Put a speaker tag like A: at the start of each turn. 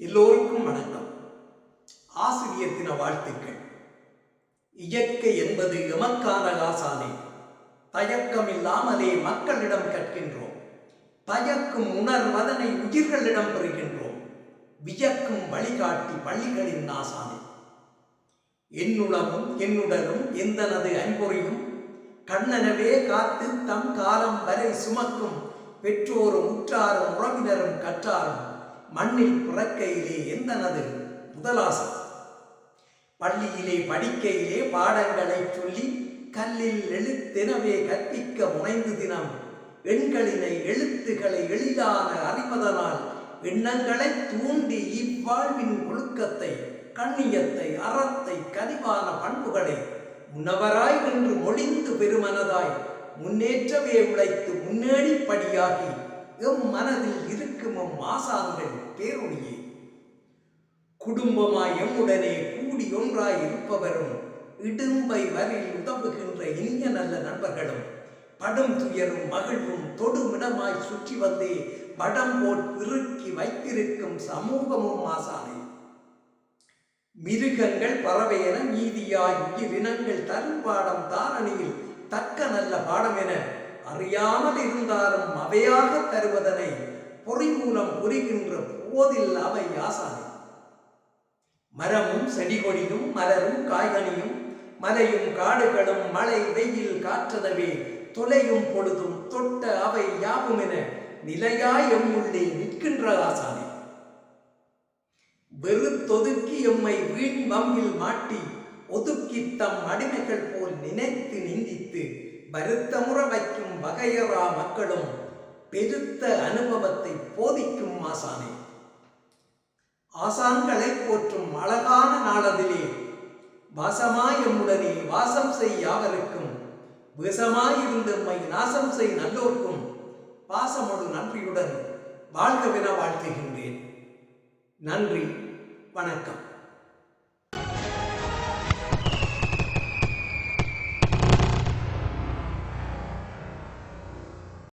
A: எல்லோருக்கும் வணக்கம். ஆசிரியர் தின வாழ்த்துக்கள். இயற்கை என்பது எமக்கான தயக்கம் இல்லாமலே மக்களிடம் கற்கின்றோம். தயக்கும் உணர்வதனை உயிர்களிடம் பெறுகின்றோம். வியக்கும் வழிகாட்டி பள்ளிகளின் ஆசானே என்னுளமும் என்னுடலும் எந்தனது ஐம்பொறியும் கண்ணனவே காத்து தம் காலம் வரை சுமக்கும் பெற்றோரும் உற்றாரும் உறவினரும் கற்றாரும் மண்ணில் பிறக்கையிலே எந்தனது முதலாசம் பள்ளியிலே படிக்கையிலே பாடங்களை சொல்லி கல்லில் எழுத்தெனவே கற்பிக்க முனைந்து தினம் எண்களினை எழுத்துக்களை எளிதான அறிவதனால் எண்ணங்களை தூண்டி இவ்வாழ்வின் ஒழுக்கத்தை கண்ணியத்தை அறத்தை கனிவான பண்புகளை முன்னவராய் நின்று மொழிந்து பெருமனதாய் முன்னேற்றவே உழைத்து முன்னேடிப்படியாகி எம் மனதில் இருக்கும் எம் ஆசான்கள் பேரொழியே குடும்பமாய் எம்முடனே கூடி ஒன்றாய் இருப்பவரும் இடும்பை வரில் உதவுகின்ற இனிய நல்ல நண்பர்களும் படும் துயரும் மகிழ்வும் தொடுமிடமாய் சுற்றி வந்தே படம் போல் இறுக்கி வைத்திருக்கும் சமூகமும் ஆசானே மிருகங்கள் பறவையென மீதியாய் உயிரினங்கள் தரும் பாடம் தாரணியில் தக்க நல்ல பாடம் என அறியாமல் இருந்தாலும் அவையாக தருவதனை பொறி மூலம் புரிகின்ற போதில் அவை ஆசானே மரமும் செடிகொடியும் மலரும் காய்கனியும் மலையும் காடுகளும் மழை வெயில் காற்றதவே தொலையும் பொழுதும் தொட்ட அவை யாவும் என நிலையாய் எம்முள்ளே நிற்கின்ற ஆசானே. வெறுத்தொதுக்கி எம்மை வீண் வம்பில் மாட்டி ஒதுக்கி தம் அடிமைகள் போல் நினைத்து நிந்தித்து வருத்தமுற வைக்கும் வகையறா மக்களும் பெருத்த அனுபவத்தை போதிக்கும் ஆசானே. ஆசான்களை போற்றும் அழகான நாளதிலே வாசமாய் எம்முடனே வாசம் செய் யாவருக்கும் விஷமாயிருந்த நாசம் செய் நல்லோர்க்கும் பாசமொடு நன்றியுடன் வாழ்கவென வாழ்த்துகின்றேன். நன்றி வணக்கம்.